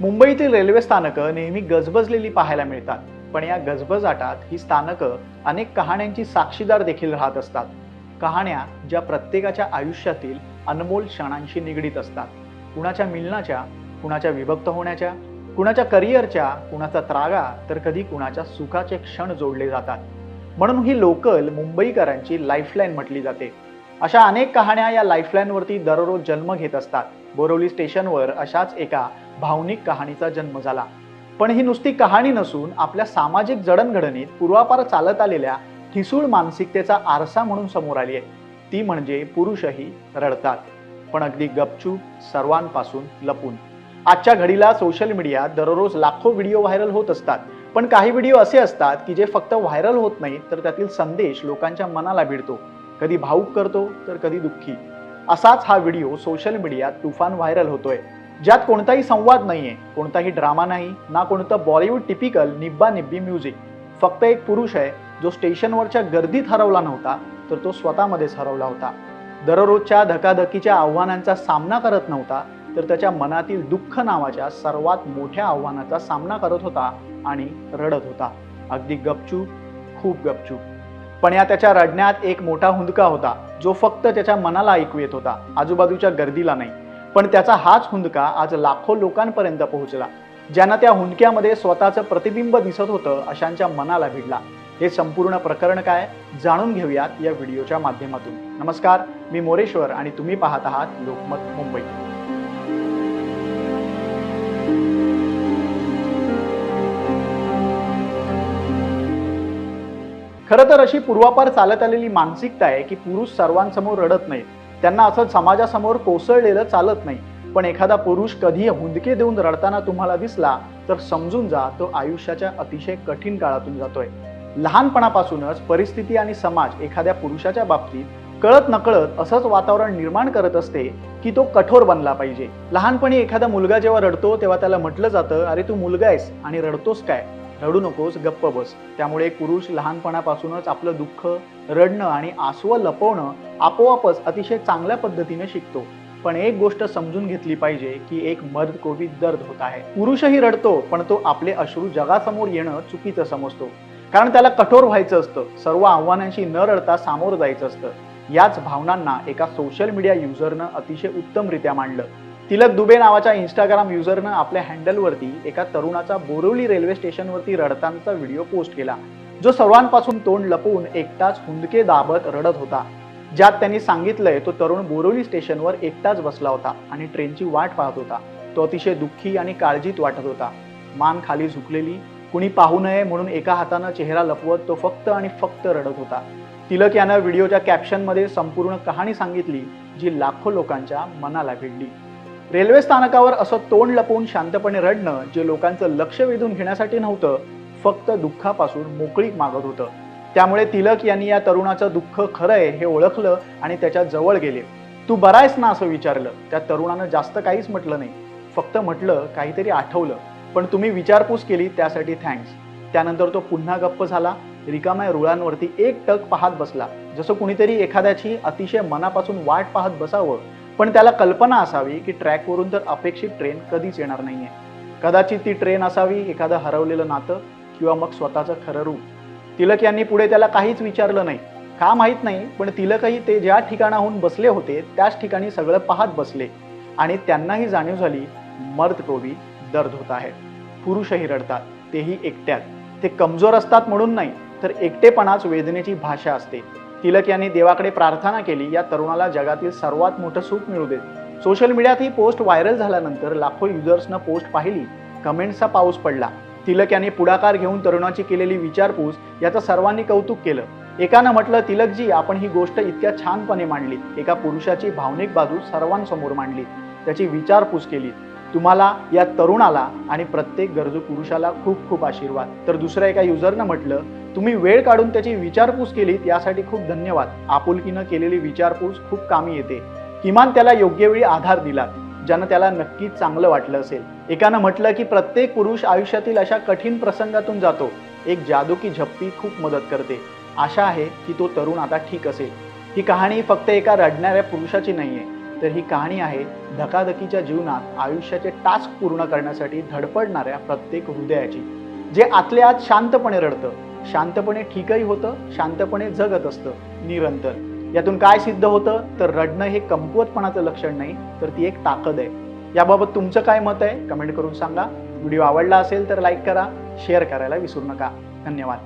मुंबईतील रेल्वे स्थानकं नेहमी गजबजलेली पाहायला मिळतात. पण या गजबजाटात ही स्थानकं अनेक कहाण्यांची साक्षीदार देखील राहत असतात. कहाण्या ज्या प्रत्येकाच्या आयुष्यातील अनमोल क्षणांशी निगडीत असतात. कुणाच्या मिलनाच्या कुणाच्या विभक्त होण्याच्या कुणाच्या करिअरच्या कुणाचा त्रागा तर कधी कुणाच्या सुखाचे क्षण जोडले जातात. म्हणून ही लोकल मुंबईकरांची लाईफलाईन म्हटली जाते. अशा अनेक कहाण्या या लाईफलाईनवरती दररोज जन्म घेत असतात. बोरवली स्टेशनवर अशाच एका भावनिक कहाणीचा जन्म झाला. पण ही नुसती कहाणी नसून आपल्या सामाजिक जडणघडणीत पूर्वापार चालत आलेल्या ठिसूळ मानसिकतेचा आरसा म्हणून समोर आली आहे. ती म्हणजे पुरुषही रडतात पण अगदी गपचूप सर्वांपासून लपून. आजच्या घडीला सोशल मीडियात दररोज लाखो व्हिडिओ व्हायरल होत असतात. पण काही व्हिडिओ असे असतात की जे फक्त व्हायरल होत नाहीत तर त्यातील संदेश लोकांच्या मनाला भिडतो. कधी भाऊक करतो तर कधी दुःखी. असाच हा व्हिडिओ सोशल मीडियात तुफान व्हायरल होतोय. ज्यात कोणताही संवाद नाहीये कोणताही ड्रामा नाही ना कोणतं बॉलिवूड टिपिकल निब्बा निब्बी म्युझिक. फक्त एक पुरुष आहे जो स्टेशनवरच्या गर्दीत हरवला नव्हता तर तो स्वतःमध्येच हरवला होता. दररोजच्या धकाधकीच्या आव्हानांचा सामना करत नव्हता तर त्याच्या मनातील दुःख नावाच्या सर्वात मोठ्या आव्हानाचा सामना करत होता आणि रडत होता. अगदी गपचूप खूप गपचूप. पण या त्याच्या रडण्यात एक मोठा हुंदका होता जो फक्त त्याच्या मनाला ऐकू येत होता आजूबाजूच्या गर्दीला नाही. पण त्याचा हाच हुंदका आज लाखो लोकांपर्यंत पोहोचला ज्यांना त्या हुंदक्यामध्ये स्वतःचं प्रतिबिंब दिसत होतं अशांच्या मनाला भिडला. हे संपूर्ण प्रकरण काय जाणून घेऊयात या व्हिडिओच्या माध्यमातून. नमस्कार मी मोरेश्वर आणि तुम्ही पाहत आहात लोकमत मुंबई. खरं तर अशी पूर्वापार चालत आलेली मानसिकता आहे की पुरुष सर्वांसमोर रडत नाही त्यांना असं समाजासमोर कोसळलेलं चालत नाही. पण एखादा पुरुष कधी हुंदके देऊन रडताना तुम्हाला दिसला तर समजून जा तो आयुष्याच्या अतिशय कठीण काळातून जातोय. लहानपणापासूनच परिस्थिती आणि समाज एखाद्या पुरुषाच्या बाबतीत कळत नकळत असंच वातावरण निर्माण करत असते की तो कठोर बनला पाहिजे. लहानपणी एखादा मुलगा जेव्हा रडतो तेव्हा त्याला म्हटलं जातं अरे तू मुलगा आहेस आणि रडतोस काय? रडू नकोस गप्प बस. त्यामुळे पुरुष लहानपणापासूनच आपलं दुःख रडणं आणि आसवं लपवणं आपोआपच अतिशय चांगल्या पद्धतीने शिकतो. पण एक गोष्ट समजून घेतली पाहिजे की एक मर्द को भी दर्द होत आहे. पुरुषही रडतो पण तो आपले अश्रू जगासमोर येणं चुकीचं समजतो. कारण त्याला कठोर व्हायचं असतं. सर्व आव्हानांशी न रडता सामोरं जायचं असतं. याच भावनांना एका सोशल मीडिया युजरनं अतिशय उत्तमरित्या मांडलं. तिलक दुबे नावाच्या इंस्टाग्राम युजरनं आपल्या हँडलवरती एका तरुणाचा बोरिवली रेल्वे स्टेशनवरती रडतानाचा व्हिडिओ पोस्ट केला. जो सर्वांपासून तोंड लपवून एकटाच हुंदके दाबत रडत होता. ज्यात त्यांनी सांगितलंय तो तरुण बोरिवली स्टेशनवर एकटाच बसला होता आणि ट्रेनची वाट पाहत होता. तो अतिशय दुःखी आणि काळजीत वाटत होता. मान खाली झुकलेली कुणी पाहू नये म्हणून एका हातानं चेहरा लपवत तो फक्त आणि फक्त रडत होता. तिलक यानं व्हिडिओच्या कॅप्शनमध्ये संपूर्ण कहाणी सांगितली जी लाखो लोकांच्या मनाला भिडली. रेल्वे स्थानकावर असं तोंड लपवून शांतपणे रडणं जे लोकांचं लक्ष वेधून घेण्यासाठी नव्हतं फक्त दुःखापासून मोकळीक मागत होतं. त्यामुळे तिलक यांनी या तरुणाचं दुःख खरं आहे हे ओळखलं आणि त्याच्याजवळ गेले. तू बरा आहेस ना असं विचारलं. त्या तरुणानं जास्त काहीच म्हटलं नाही. फक्त म्हटलं काहीतरी आठवलं. पण तुम्ही विचारपूस केली त्यासाठी थँक्स. त्यानंतर तो पुन्हा गप्प झाला. रिकाम्या रुळांवरती एक टक पाहत बसला. जसं कुणीतरी एखाद्याची अतिशय मनापासून वाट पाहत बसावं पण त्याला कल्पना असावी की ट्रॅकवरून तर अपेक्षित ट्रेन कधीच येणार नाहीये. कदाचित ती ट्रेन असावी एखादं हरवलेलं नातं किंवा मग स्वतःचं खरं रूप. तिलक यांनी पुढे त्याला काहीच विचारलं नाही. का माहीत नाही पण तिलकही ते ज्या ठिकाणाहून बसले होते त्याच ठिकाणी सगळं पाहत बसले. आणि त्यांनाही जाणीव झाली मर्द को भी दर्द होत आहे. पुरुषही रडतात तेही एकट्यात. ते कमजोर असतात म्हणून नाही तर एकटेपणाच वेदनेची भाषा असते. तिलक यांनी देवाकडे प्रार्थना केली या तरुणाला जगातील सर्वात मोठं सुख मिळू दे. सोशल मीडियात ही पोस्ट व्हायरल झाल्यानंतर लाखो युजर्सनं पोस्ट पाहिली. कमेंट्सचा पाऊस पडला. तिलक यांनी पुढाकार घेऊन तरुणाची केलेली विचारपूस याचं सर्वांनी कौतुक केलं. एकानं म्हटलं तिलकजी आपण ही गोष्ट इतक्या छानपणे मांडली. एका पुरुषाची भावनिक बाजू सर्वांसमोर मांडली. त्याची विचारपूस केली. तुम्हाला या तरुणाला आणि प्रत्येक गरजू पुरुषाला खूप खूप आशीर्वाद. तर दुसऱ्या एका युजरनं म्हटलं तुम्ही वेळ काढून त्याची विचारपूस केलीत यासाठी खूप धन्यवाद. आपुलकीनं केलेली विचारपूस खूप कामी येते. किमान त्याला योग्य वेळी आधार दिलात ज्यानं त्याला नक्कीच चांगलं वाटलं असेल. एकानं म्हटलं की प्रत्येक पुरुष आयुष्यातील अशा कठीण प्रसंगातून जातो. एक जादू की झप्पी खूप मदत करते. आशा आहे की तो तरुण आता ठीक असेल. ही कहाणी फक्त एका रडणाऱ्या पुरुषाची नाहीये. तर ही कहाणी आहे धकाधकीच्या जीवनात आयुष्याचे टास्क पूर्ण करण्यासाठी धडपडणाऱ्या प्रत्येक हृदयाची जे आतल्या आत शांतपणे रडतं. शांतपणे ठीकही होतं शांतपणे जगत असतं निरंतर. यातून काय सिद्ध होतं? तर रडणं हे कमकुवतपणाचं लक्षण नाही तर ती एक ताकद आहे. याबाबत तुमचं काय मत आहे? कमेंट करून सांगा. व्हिडिओ आवडला असेल तर लाईक करा शेअर करायला विसरू नका. धन्यवाद.